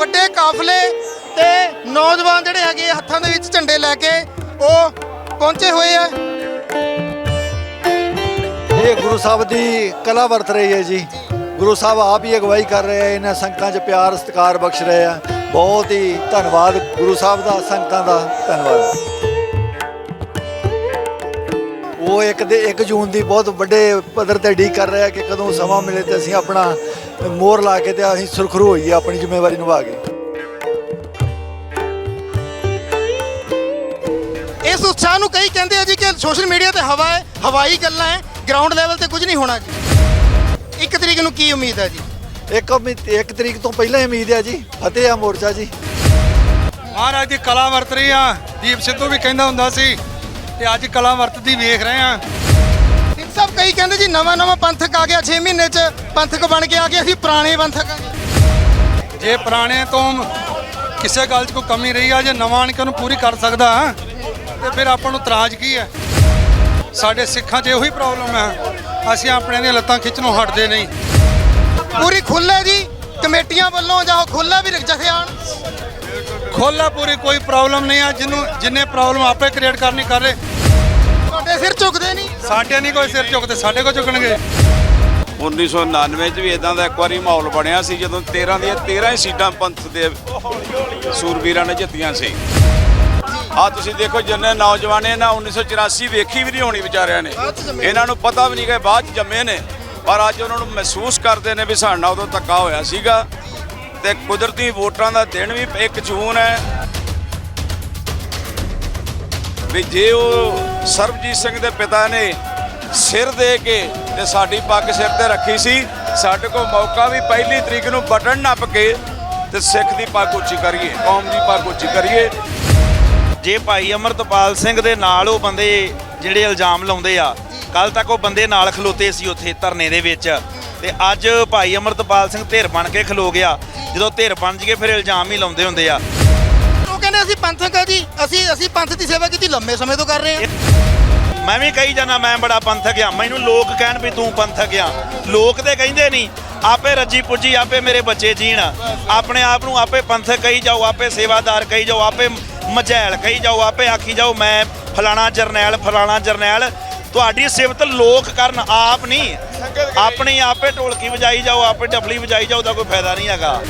ਵੱਡੇ ਕਾਫਲੇ ਤੇ ਨੌਜਵਾਨ ਜਿਹੜੇ ਹੈਗੇ ਆ, ਹੱਥਾਂ ਦੇ ਵਿੱਚ ਝੰਡੇ ਲੈ ਕੇ ਉਹ ਪਹੁੰਚੇ ਹੋਏ ਆ। ਇਹ ਗੁਰੂ ਸਾਹਿਬ ਦੀ ਕਲਾ ਵਰਤ ਰਹੀ ਹੈ ਜੀ। ਗੁਰੂ ਸਾਹਿਬ ਆਪ ਹੀ ਅਗਵਾਈ ਕਰ ਰਹੇ ਆ ਇਹਨਾਂ ਸੰਗਤਾਂ 'ਚ ਪਿਆਰ ਸਤਿਕਾਰ ਬਖਸ਼ ਰਹੇ ਆ। ਬਹੁਤ ਹੀ ਧੰਨਵਾਦ ਗੁਰੂ ਸਾਹਿਬ ਦਾ ਸੰਗਤਾਂ ਦਾ ਧੰਨਵਾਦ। ਉਹ ਇੱਕ ਦੇ 1 ਜੂਨ ਦੀ ਬਹੁਤ ਵੱਡੇ ਪੱਧਰ ਤੇ ਡੀਕ ਕਰ ਰਿਹਾ ਕਿ ਕਦੋਂ ਸਮਾਂ ਮਿਲੇ ਤੇ ਅਸੀਂ ਆਪਣਾ ਮੋਹਰ ਲਾ ਕੇ ਤੇ ਅਸੀਂ ਸੁਰਖਰੂ ਹੋਈਏ ਆਪਣੀ ਜ਼ਿੰਮੇਵਾਰੀ ਨਿਭਾ ਕੇ। ਇਸ ਉਤਸ਼ਾਹ ਨੂੰ ਕਈ ਕਹਿੰਦੇ ਆ ਜੀ ਕਿ ਸੋਸ਼ਲ ਮੀਡੀਆ ਤੇ ਹਵਾ ਹੈ ਹਵਾਈ ਗੱਲਾਂ ਹੈ ਗਰਾਊਂਡ ਲੈਵਲ ਤੇ ਕੁਝ ਨਹੀਂ ਹੋਣਾ ਜੀ। ਇੱਕ ਤਰੀਕ ਨੂੰ ਕੀ ਉਮੀਦ ਹੈ ਜੀ? ਇੱਕ ਉਮੀ- ਇੱਕ ਤਰੀਕ ਤੋਂ ਪਹਿਲਾਂ ਹੀ ਉਮੀਦ ਹੈ ਜੀ ਫਤਿਹ ਆ ਮੋਰਚਾ ਜੀ। ਮਹਾਰਾਜ ਦੀ ਕਲਾ ਵਰਤ ਰਹੀ ਆ ਦੀਪ ਸਿੱਧੂ ਵੀ ਕਹਿੰਦਾ ਹੁੰਦਾ ਸੀ ਤੇ ਅੱਜ ਕਲਾ ਵਰਤਦੀ ਵੇਖ ਰਹੇ ਆ ਸਿੰਘ ਸਾਹਿਬ ਕਈ ਕਹਿੰਦੇ ਜੀ ਨਵਾਂ ਨਵਾਂ ਪੰਥਕ ਆ ਗਿਆ 6 ਮਹੀਨੇ ਚ ਪੰਥਕ ਬਣ ਕੇ ਆ ਗਿਆ ਅਸੀਂ ਪੁਰਾਣੇ ਪੰਥਕ ਆ ਗਏ। ਜੇ ਪੁਰਾਣੇ ਤੋਂ ਕਿਸੇ ਗੱਲ 'ਚ ਕੋਈ ਕਮੀ ਰਹੀ ਆ ਜੇ ਨਵਾਂ ਆਣ ਕੇ ਉਹਨੂੰ ਪੂਰੀ ਕਰ ਸਕਦਾ ਤੇ ਫਿਰ ਆਪਾਂ ਨੂੰ ਇਤਰਾਜ਼ ਕੀ ਹੈ? ਸਾਡੇ ਸਿੱਖਾਂ 'ਚ ਇਹੋ ਪ੍ਰੋਬਲਮ ਹੈ ਅਸੀਂ ਆਪਣੇ ਦੀਆਂ ਲੱਤਾਂ ਖਿੱਚਣੋਂ ਹਟਦੇ ਨਹੀਂ। ਪੂਰੀ ਖੁੱਲ੍ਹ ਜੀ ਕਮੇਟੀਆਂ ਵੱਲੋਂ ਜਾਂ ਖੁੱਲਾ ਵੀ ਜਥੇ ਆਣ ਖੋਲਾ ਪੂਰੀ ਕੋਈ ਪ੍ਰੋਬਲਮ ਨਹੀਂ ਆ ਜਿਹਨੂੰ ਜਿੰਨੇ ਪ੍ਰੋਬਲਮ ਆਪੇ ਕ੍ਰੀਏਟ ਕਰਨੀ ਕਰ ਰਹੇ ਤੁਹਾਡੇ ਸਿਰ ਝੁਕਦੇ ਨਹੀਂ। ਸਾਡੇ ਨਹੀਂ ਕੋਈ ਸਿਰ ਝੁਕਦੇ ਸਾਡੇ ਕੋ ਝੁਕਣਗੇ। 1999 ਚ ਵੀ ਇਦਾਂ ਦਾ ਇੱਕ ਵਾਰੀ ਮਾਹੌਲ ਬਣਿਆ ਸੀ ਜਦੋਂ 13 ਦੀਆਂ 13 ਹੀ ਸੀਟਾਂ ਪੰਥ ਦੇ ਸੂਰਬੀਰਾਂ ਨੇ ਜਿੱਤੀਆਂ ਸੀ। ਆ ਤੁਸੀਂ ਦੇਖੋ ਜਿੰਨੇ ਨੌਜਵਾਨ ਨੇ ਨਾ 1984 ਵੇਖੀ ਵੀ ਨਹੀਂ ਹੋਣੀ ਵਿਚਾਰਿਆਂ ਨੇ। ਇਹਨਾਂ ਨੂੰ ਪਤਾ ਵੀ ਨਹੀਂ ਕਿ ਬਾਅਦ ਚ ਜੰਮੇ ਨੇ। ਪਰ ਅੱਜ ਉਹਨਾਂ ਨੂੰ ਮਹਿਸੂਸ ਕਰਦੇ ਨੇ ਵੀ ਸਾਡੇ ਨਾਲ ਉਦੋਂ ਧੱਕਾ ਹੋਇਆ ਸੀਗਾ। ਤੇ ਕੁਦਰਤੀ ਵੋਟਾਂ ਦਾ ਦਿਨ ਵੀ 1 ਜੂਨ ਹੈ। ਵੀ ਜੇ ਉਹ ਸਰਬਜੀਤ ਸਿੰਘ ਦੇ ਪਿਤਾ ਨੇ ਸਿਰ ਦੇ ਕੇ ਤੇ ਸਾਡੀ ਪੱਗ ਸਿਰ ਤੇ ਰੱਖੀ ਸੀ। ਸਾਡੇ ਕੋਲ ਮੌਕਾ ਵੀ ਪਹਿਲੀ ਤਰੀਕ ਨੂੰ ਬਟਨ ਨੱਪ ਕੇ ਤੇ ਸਿੱਖ ਦੀ ਪੱਗ ਉੱਚੀ ਕਰੀਏ, ਕੌਮ ਦੀ ਪੱਗ ਉੱਚੀ ਕਰੀਏ। ਜੇ ਭਾਈ ਅਮਰਤਪਾਲ ਸਿੰਘ ਦੇ ਨਾਲ ਉਹ ਬੰਦੇ ਜਿਹੜੇ ਇਲਜ਼ਾਮ ਲਾਉਂਦੇ ਆ, ਕੱਲ ਤੱਕ ਉਹ ਬੰਦੇ ਨਾਲ ਖਲੋਤੇ ਸੀ ਉੱਥੇ ਧਰਨੇ ਦੇ ਵਿੱਚ। ਤੇ ਅੱਜ ਭਾਈ ਅਮਰਤਪਾਲ ਸਿੰਘ ਧਿਰ ਬਣ ਕੇ ਖਲੋ ਗਿਆ। ਜਦੋਂ ਧਿਰ ਬਣ ਜਗੇ ਫਿਰ ਇਲਜ਼ਾਮ ਹੀ ਲਾਉਂਦੇ ਹੁੰਦੇ ਆ। ਕਹਿੰਦੇ ਅਸੀਂ ਪੰਥਕ ਆ ਜੀ, ਅਸੀਂ ਅਸੀਂ ਪੰਥ ਦੀ ਸੇਵਾ ਕੀਤੀ, ਲੰਮੇ ਸਮੇਂ ਤੋਂ ਕਰ ਰਹੇ ਹਾਂ। ਮੈਂ ਵੀ ਕਹੀ ਜਾਣਾ ਮੈਂ ਬੜਾ ਪੰਥਕ ਆ ਮੈਨੂੰ ਲੋਕ ਕਹਿਣ ਵੀ ਤੂੰ ਪੰਥਕ ਆ ਲੋਕ ਤੇ ਕਹਿੰਦੇ ਨਹੀਂ, ਆਪੇ ਰੱਜੀ ਪੁੱਜੀ, ਆਪੇ ਮੇਰੇ ਬੱਚੇ ਜੀਣ। ਆਪਣੇ ਆਪ ਨੂੰ ਆਪੇ ਪੰਥਕ ਕਹੀ ਜਾਓ, ਆਪੇ ਸੇਵਾਦਾਰ ਕਹੀ ਜਾਓ, ਆਪੇ ਮਝੈਲ ਕਹੀ ਜਾਓ, ਆਪੇ ਆਖੀ ਜਾਓ, ਮੈਂ ਫਲਾਣਾ ਜਰਨੈਲ ਫਲਾਣਾ ਜਰਨੈਲ। ਤੁਹਾਡੀ ਸਿਫਤ ਲੋਕ ਕਰਨ, ਆਪ ਨਹੀਂ। ਆਪਣੀ ਆਪੇ ਢੋਲਕੀ ਵਜਾਈ ਜਾਓ, ਆਪੇ ਡਫਲੀ ਵਜਾਈ ਜਾਓ ਦਾ ਕੋਈ ਫਾਇਦਾ ਨਹੀਂ ਹੈਗਾ।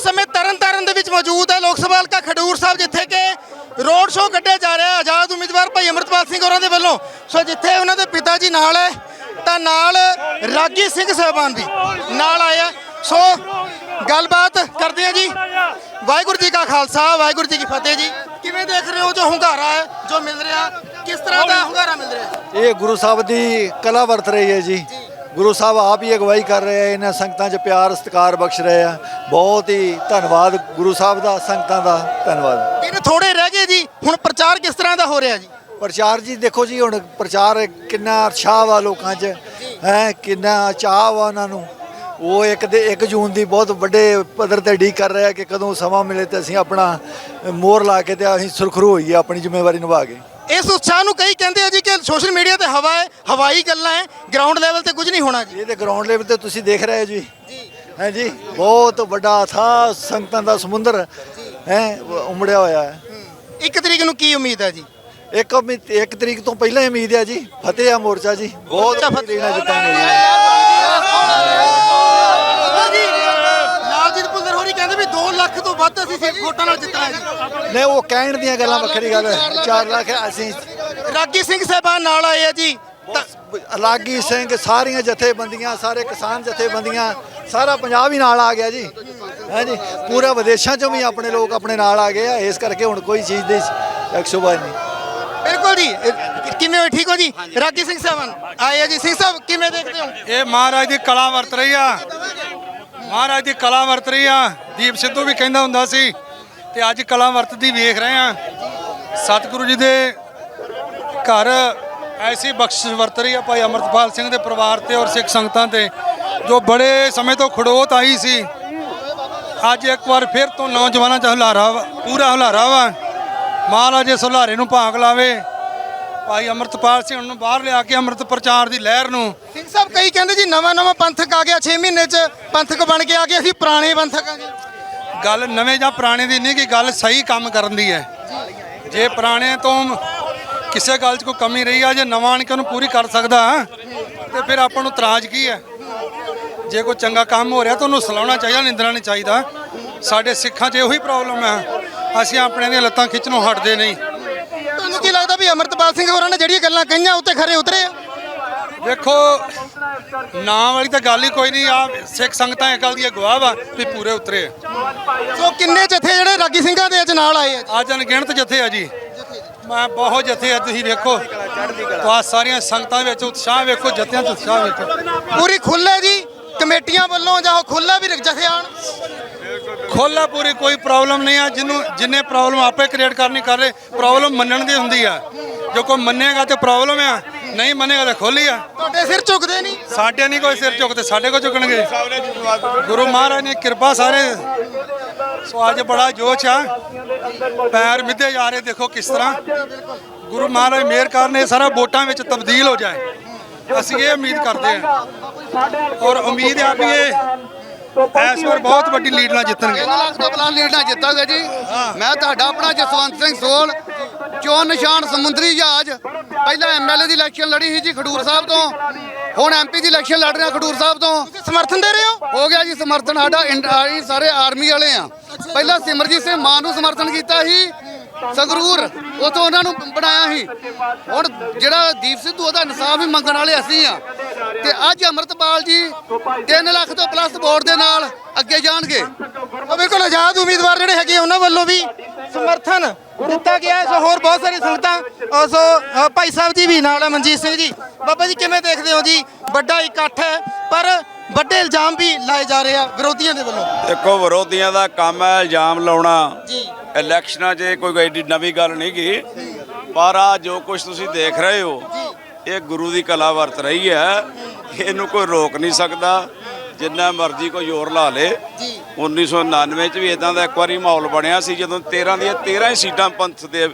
ਇਸ ਸਮੇਂ ਤਰਨਤਾਰਨ ਦੇ ਵਿੱਚ ਮੌਜੂਦ ਹੈ। ਲੋਕ ਸਭਾ ਹਲਕਾ ਖਡੂਰ ਸਾਹਿਬ ਜਿੱਥੇ ਕਿ ਰੋਡ ਸ਼ੋਅ ਕੱਢਿਆ ਜਾ ਰਿਹਾ ਆਜ਼ਾਦ ਉਮੀਦਵਾਰ ਭਾਈ ਅਮਰਤਪਾਲ ਸਿੰਘ ਹੋਰਾਂ ਦੇ ਵੱਲੋਂ। ਸੋ ਜਿੱਥੇ ਉਹਨਾਂ ਦੇ ਪਿਤਾ ਜੀ ਨਾਲ ਹੈ ਤਾਂ ਨਾਲ ਰਾਗੀ ਸਿੰਘ ਸਾਹਿਬਾਨ ਵੀ ਨਾਲ ਆਏ ਆ। ਸੋ ਗੱਲਬਾਤ ਕਰਦੇ ਆ ਜੀ। ਵਾਹਿਗੁਰੂ ਜੀ ਕਾ ਖਾਲਸਾ ਵਾਹਿਗੁਰੂ ਜੀ ਕੀ ਫਤਿਹ ਜੀ। ਕਿਵੇਂ ਦੇਖ ਰਹੇ ਹੋ? ਜੋ ਹੁੰਗਾਰਾ ਹੈ ਜੋ ਮਿਲ ਰਿਹਾ। ਕਿਸ ਤਰ੍ਹਾਂ ਦਾ ਹੁੰਗਾਰਾ ਮਿਲ ਰਿਹਾ? ਇਹ ਗੁਰੂ ਸਾਹਿਬ ਦੀ ਕਲਾ ਵਰਤ ਰਹੀ ਹੈ ਜੀ। ਗੁਰੂ ਸਾਹਿਬ ਆਪ ਹੀ ਅਗਵਾਈ ਕਰ ਰਹੇ ਆ ਇਹਨਾਂ ਸੰਗਤਾਂ 'ਚ ਪਿਆਰ ਸਤਿਕਾਰ ਬਖਸ਼ ਰਹੇ ਆ। ਬਹੁਤ ਹੀ ਧੰਨਵਾਦ ਗੁਰੂ ਸਾਹਿਬ ਦਾ ਸੰਗਤਾਂ ਦਾ ਧੰਨਵਾਦ। ਦਿਨ ਥੋੜੇ ਰਹਿ ਗਏ ਜੀ ਹੁਣ ਪ੍ਰਚਾਰ ਕਿਸ ਤਰ੍ਹਾਂ ਦਾ ਹੋ ਰਿਹਾ ਜੀ? ਪ੍ਰਚਾਰ ਜੀ ਦੇਖੋ ਜੀ ਹੁਣ ਪ੍ਰਚਾਰ ਕਿੰਨਾ ਉਤਸ਼ਾਹ ਵਾ ਲੋਕਾਂ 'ਚ ਹੈ ਕਿੰਨਾ ਚਾਹ ਵਾ ਉਹਨਾਂ ਨੂੰ। ਉਹ ਇੱਕ ਦੇ 1 ਜੂਨ ਦੀ ਬਹੁਤ ਵੱਡੇ ਪੱਧਰ ਤੇ ਡੀਕ ਕਰ ਰਿਹਾ ਕਿ ਕਦੋਂ ਸਮਾਂ ਮਿਲੇ ਤੇ ਅਸੀਂ ਆਪਣਾ ਮੋਹਰ ਲਾ ਕੇ ਤੇ ਅਸੀਂ ਸੁਰਖਰੂ ਹੋਈਏ ਆਪਣੀ ਜ਼ਿੰਮੇਵਾਰੀ ਨਿਭਾ ਕੇ। ਇਸ ਉਤਸ਼ਾਹ ਨੂੰ ਕਈ ਕਹਿੰਦੇ ਆ ਜੀ ਕਿ ਸੋਸ਼ਲ ਮੀਡੀਆ ਤੇ ਹਵਾ ਹੈ ਹਵਾਈ ਗੱਲਾਂ ਹੈ ਗਰਾਊਂਡ ਲੈਵਲ ਤੇ ਕੁਝ ਨਹੀਂ ਹੋਣਾ ਜੀ। ਇਹ ਤੇ ਗਰਾਊਂਡ ਲੈਵਲ ਤੇ ਤੁਸੀਂ ਦੇਖ ਰਹੇ ਹੋ ਜੀ। ਹੈ ਜੀ ਬਹੁਤ ਵੱਡਾ ਥਾ ਸੰਗਤਾਂ ਦਾ ਸਮੁੰਦਰ ਹੈ ਉਮੜਿਆ ਹੋਇਆ ਹੈ। ਇੱਕ ਤਰੀਕ ਨੂੰ ਕੀ ਉਮੀਦ ਹੈ ਜੀ? ਇੱਕ ਇੱਕ ਤਰੀਕ ਤੋਂ ਪਹਿਲਾਂ ਹੀ ਉਮੀਦ ਹੈ ਜੀ ਫਤਿਹ ਆ ਮੋਰਚਾ ਜੀ। ਬਹੁਤ ਫਤਿਹ। ਜਿੱਤਾਂਗੇ ਜੀ। ਲੱਖ ਤੋਂ ਵੱਧ ਅਸੀਂ ਸਿਰਫ ਵੋਟਾਂ ਨਾਲ ਜਿੱਤਣਾ ਹੈ ਜੀ। ਨਹੀਂ ਉਹ ਕਹਿਣ ਦੀਆਂ ਗੱਲਾਂ ਵੱਖਰੀ ਗੱਲ ਹੈ। 4 ਲੱਖ ਅਸੀਂ ਰਾਗੀ ਸਿੰਘ ਸਾਹਿਬਾਨ ਨਾਲ ਆਏ ਆ ਜੀ। ਅਲਾਗੀ ਸਿੰਘ ਸਾਰੀਆਂ ਜਥੇਬੰਦੀਆਂ ਸਾਰੇ ਕਿਸਾਨ ਜਥੇਬੰਦੀਆਂ ਸਾਰਾ ਪੰਜਾਬ ਹੀ ਨਾਲ ਆ ਗਿਆ ਜੀ। ਹੈ ਜੀ? ਪੂਰਾ ਵਿਦੇਸ਼ਾਂ ਚੋਂ ਵੀ ਆਪਣੇ ਲੋਕ ਆਪਣੇ ਨਾਲ ਆ ਗਏ ਆ। ਇਸ ਕਰਕੇ ਹੁਣ ਕੋਈ ਚੀਜ਼ ਦੀ ਅਕਸ਼ੋਭਾ ਨਹੀਂ। ਬਿਲਕੁਲ ਜੀ। ਕਿਵੇਂ ਹੋ ਠੀਕ ਹੋ ਜੀ? ਰਾਗੀ ਸਿੰਘ ਸਾਹਿਬਾਨ ਆਏ ਆ ਜੀ। ਸਿੰਘ ਸਾਹਿਬ ਕਿਵੇਂ ਦੇਖਦੇ ਹੋ? ਇਹ ਮਹਾਰਾਜ ਦੀ ਕਲਾ ਵਰਤ ਰਹੀ ਆ। ਮਹਾਰਾਜ ਦੀ ਕਲਾ ਵਰਤ ਰਹੀ ਆ ਦੀਪ ਸਿੱਧੂ ਵੀ ਕਹਿੰਦਾ ਹੁੰਦਾ ਸੀ ਤੇ ਅੱਜ ਕਲਾ ਵਰਤਦੀ ਵੇਖ ਰਹੇ ਆ ਸਤਿਗੁਰੂ ਜੀ ਦੇ ਘਰ ਐਸੀ ਬਖਸ਼ਿਸ਼ ਵਰਤ ਰਹੀ ਆ ਭਾਈ ਅਮਰਤਪਾਲ ਸਿੰਘ ਦੇ ਪਰਿਵਾਰ ਤੇ ਔਰ ਸਿੱਖ ਸੰਗਤਾਂ ਤੇ, ਜੋ ਬੜੇ ਸਮੇਂ ਤੋਂ ਖੜੋਤ ਆਈ ਸੀ। ਅੱਜ ਇੱਕ ਵਾਰ ਫਿਰ ਤੋਂ ਨੌਜਵਾਨਾਂ 'ਚ ਹੁਲਾਰਾ ਵਾ- ਪੂਰਾ ਹੁਲਾਰਾ ਵਾ। ਮਹਾਰਾਜ ਇਸ ਹੁਲਾਰੇ ਨੂੰ ਭਾਗ ਲਾਵੇ। ਭਾਈ ਅਮਰਤਪਾਲ ਸਿੰਘ ਨੂੰ ਬਾਹਰ ਲਿਆ ਕੇ ਅੰਮ੍ਰਿਤ ਪ੍ਰਚਾਰ ਦੀ ਲਹਿਰ ਨੂੰ ਸਾਹਿਬ ਕਈ ਕਹਿੰਦੇ ਜੀ ਨਵਾਂ ਨਵਾਂ ਪੰਥਕ ਆ ਗਿਆ 6 ਮਹੀਨੇ ਚ ਪੰਥਕ ਬਣ ਕੇ ਆ ਗਏ ਅਸੀਂ ਪੁਰਾਣੇ ਪੰਥਕ ਆ ਗਏ। ਗੱਲ ਨਵੇਂ ਜਾਂ ਪੁਰਾਣੇ ਦੀ ਨਹੀਂ ਕਿ ਗੱਲ ਸਹੀ ਕੰਮ ਕਰਨ ਦੀ ਹੈ। ਜੇ ਪੁਰਾਣੇ ਤੋਂ ਕਿਸੇ ਗੱਲ 'ਚ ਕੋਈ ਕਮੀ ਰਹੀ ਆ ਜੇ ਨਵਾਂ ਆਣ ਕੇ ਉਹਨੂੰ ਪੂਰੀ ਕਰ ਸਕਦਾ ਤੇ ਫਿਰ ਆਪਾਂ ਨੂੰ ਇਤਰਾਜ਼ ਕੀ ਹੈ? ਜੇ ਕੋਈ ਚੰਗਾ ਕੰਮ ਹੋ ਰਿਹਾ ਤਾਂ ਉਹਨੂੰ ਸਲਾਉਣਾ ਚਾਹੀਦਾ ਨਿੰਦਣਾ ਨਹੀਂ ਚਾਹੀਦਾ। ਸਾਡੇ ਸਿੱਖਾਂ 'ਚ ਇਹੋ ਹੀ ਪ੍ਰੋਬਲਮ ਹੈ। ਅਸੀਂ ਆਪਣੇ ਦੀਆਂ ਲੱਤਾਂ ਖਿੱਚਣੋਂ ਹਟਦੇ ਨਹੀਂ। ਤੁਹਾਨੂੰ ਕੀ ਲੱਗਦਾ ਵੀ ਅਮਰਤਪਾਲ ਸਿੰਘ ਹੋਰਾਂ ਨੇ ਜਿਹੜੀਆਂ ਗੱਲਾਂ ਕਹੀਆਂ ਉੱਤੇ ਖਰੇ ਉਤਰੇ ਆ? ਦੇਖੋ ਨਾਂ ਵਾਲੀ ਤਾਂ ਗੱਲ ਹੀ ਕੋਈ ਨਹੀਂ ਆ ਸਿੱਖ ਸੰਗਤਾਂ ਗੱਲ ਦੀ ਗਵਾਹ ਵਾ ਵੀ ਪੂਰੇ ਉਤਰੇ ਆ। ਸੋ ਕਿੰਨੇ ਜਥੇ ਜਿਹੜੇ ਰਾਗੀ ਸਿੰਘਾਂ ਦੇ ਅੱਜ ਨਾਲ ਆਏ ਆ ਜੀ? ਅੱਜ ਅਣਗਿਣਤ ਜਥੇ ਆ ਜੀ। ਮੈਂ ਬਹੁਤ ਜਥੇ ਆ ਤੁਸੀਂ ਵੇਖੋ। ਤਾਂ ਸਾਰੀਆਂ ਸੰਗਤਾਂ ਵਿੱਚ ਉਤਸ਼ਾਹ ਵੇਖੋ ਜਥਿਆਂ 'ਚ ਉਤਸ਼ਾਹ ਵੇਖੋ। ਪੂਰੀ ਖੁੱਲੇ ਜੀ ਕਮੇਟੀਆਂ ਵੱਲੋਂ ਜਾਂ ਉਹ ਖੁੱਲਾ ਵੀ ਜਥੇ ਆਣ ਖੋਲਾ ਪੂਰੀ ਕੋਈ ਪ੍ਰੋਬਲਮ ਨਹੀਂ ਆ ਜਿਹਨੂੰ ਜਿੰਨੇ ਪ੍ਰੋਬਲਮ ਆਪੇ ਕ੍ਰੀਏਟ ਕਰਨੀ ਕਰ ਰਹੇ ਪ੍ਰੋਬਲਮ ਮੰਨਣ ਦੀ ਹੁੰਦੀ ਆ। ਜੋ ਕੋਈ ਮੰਨੇਗਾ ਤੇ ਪ੍ਰੋਬਲਮ ਆ। ਨਹੀਂ ਮੰਨੇਗਾ ਤਾਂ ਖੋਲੀ ਆ। ਤੁਹਾਡੇ ਸਿਰ ਝੁਕਦੇ ਨਹੀਂ। ਸਾਡੇ ਨਹੀਂ ਕੋਈ ਸਿਰ ਝੁਕਦੇ ਸਾਡੇ ਕੋ ਝੁਕਣਗੇ। ਗੁਰੂ ਮਹਾਰਾਜ ਨੇ ਕਿਰਪਾ ਸਾਰੇ। ਸੋ ਅੱਜ ਬੜਾ ਜੋਸ਼ ਆ। ਪੈਰ ਮਿੱਧੇ ਜਾ ਰਹੇ ਦੇਖੋ ਕਿਸ ਤਰ੍ਹਾਂ। ਗੁਰੂ ਮਹਾਰਾਜ ਮਿਹਰ ਕਰਨ ਇਹ ਸਾਰਾ ਵੋਟਾਂ ਵਿੱਚ ਤਬਦੀਲ ਹੋ ਜਾਏ। ਅਸੀਂ ਇਹ ਉਮੀਦ ਕਰਦੇ ਹਾਂ। ਔਰ ਉਮੀਦ ਆ ਵੀ ਇਹ ਇਸ ਵਾਰ ਬਹੁਤ ਵੱਡੀ ਲੀਡ ਨਾਲ ਜਿੱਤਣਗੇ। 3 ਲੱਖ ਤੋਂ ਪਲਾਨ ਲੀਡ ਨਾਲ ਜਿੱਤਾਂਗੇ ਜੀ। ਮੈਂ ਤੁਹਾਡਾ ਆਪਣਾ ਜਸਵੰਤ ਸਿੰਘ ਸੋਲ। ਚੋਣ ਨਿਸ਼ਾਨ ਸਮੁੰਦਰੀ ਜਹਾਜ਼? ਪਹਿਲਾਂ ਐਮਐਲਏ ਦੀ ਇਲੈਕਸ਼ਨ ਲੜੀ ਸੀ ਜੀ ਖਡੂਰ ਸਾਹਿਬ ਤੋਂ। ਹੁਣ ਐਮਪੀ ਦੀ ਇਲੈਕਸ਼ਨ ਲੜ ਰਹੇ ਹਾਂ ਖਡੂਰ ਸਾਹਿਬ ਤੋਂ। ਸਮਰਥਨ ਦੇ ਰਹੇ ਹੋ? ਹੋ ਗਿਆ ਜੀ ਸਮਰਥਨ ਸਾਡਾ ਇੰਡ- ਅਸੀਂ ਸਾਰੇ ਆਰਮੀ ਵਾਲੇ ਆ। ਪਹਿਲਾਂ ਸਿਮਰਜੀਤ ਸਿੰਘ ਮਾਨ ਨੂੰ ਸਮਰਥਨ ਕੀਤਾ ਸੀ। ਸੰਗਰੂਰ ਉਥੋਂ ਉਹਨਾਂ ਨੂੰ ਬਣਾਇਆ ਸੀ। ਹੁਣ ਜਿਹੜਾ ਦੀਪ ਸਿੱਧੂ ਉਹਦਾ ਇਨਸਾਫ ਵੀ ਮੰਗਣ ਵਾਲੇ ਅਸੀਂ ਆ। ਤੇ ਅੱਜ ਅਮਰਤਪਾਲ ਜੀ 3 ਲੱਖ ਤੋਂ ਪਲੱਸ ਵੋਟ ਦੇ ਨਾਲ ਅੱਗੇ ਜਾਣਗੇ। ਉਹ ਬਿਲਕੁਲ ਆਜ਼ਾਦ ਉਮੀਦਵਾਰ ਜਿਹੜੇ ਹੈਗੇ ਉਹਨਾਂ ਵੱਲੋਂ ਵੀ ਸਮਰਥਨ ਦਿੱਤਾ ਗਿਆ। ਸੋ ਹੋਰ ਬਹੁਤ ਸਾਰੀ ਸੰਗਤਾਂ ਸੋ ਭਾਈ ਸਾਹਿਬ ਜੀ ਵੀ ਨਾਲ ਹੈ ਮਨਜੀਤ ਸਿੰਘ ਜੀ। ਬਾਬਾ ਜੀ ਕਿਵੇਂ ਦੇਖਦੇ ਹੋ ਜੀ? ਵੱਡਾ ਇਕੱਠ ਹੈ ਪਰ ਵੱਡੇ ਇਲਜ਼ਾਮ ਵੀ ਲਾਏ ਜਾ ਰਹੇ ਆ ਵਿਰੋਧੀਆਂ ਦੇ ਵੱਲੋਂ। ਦੇਖੋ ਵਿਰੋਧੀਆਂ ਦਾ ਕੰਮ ਹੈ ਇਲਜ਼ਾਮ ਲਾਉਣਾ। ਜੀ। ਇਲੈਕਸ਼ਨਾਂ 'ਚ ਕੋਈ ਐਡੀ ਨਵੀਂ ਗੱਲ ਨਹੀਂ ਗੀ। ਪਰ ਆ ਜੋ ਕੁਝ ਤੁਸੀਂ ਦੇਖ ਰਹੇ ਹੋ ਇਹ ਗੁਰੂ ਦੀ ਕਲਾ ਵਰਤ ਰਹੀ ਹੈ। ਇਹਨੂੰ ਕੋਈ ਰੋਕ ਨਹੀਂ ਸਕਦਾ। ਜਿੰਨਾ ਮਰਜ਼ੀ ਕੋਈ ਜ਼ੋਰ ਲਾ ਲੇ। 1999 ਚ ਵੀ ਇਦਾਂ ਦਾ ਇੱਕ ਵਾਰੀ ਮਾਹੌਲ ਬਣਿਆ ਸੀ ਜਦੋਂ 13 ਦੀਆਂ 13 ਹੀ ਸੀਟਾਂ ਪੰਥ ਦੇ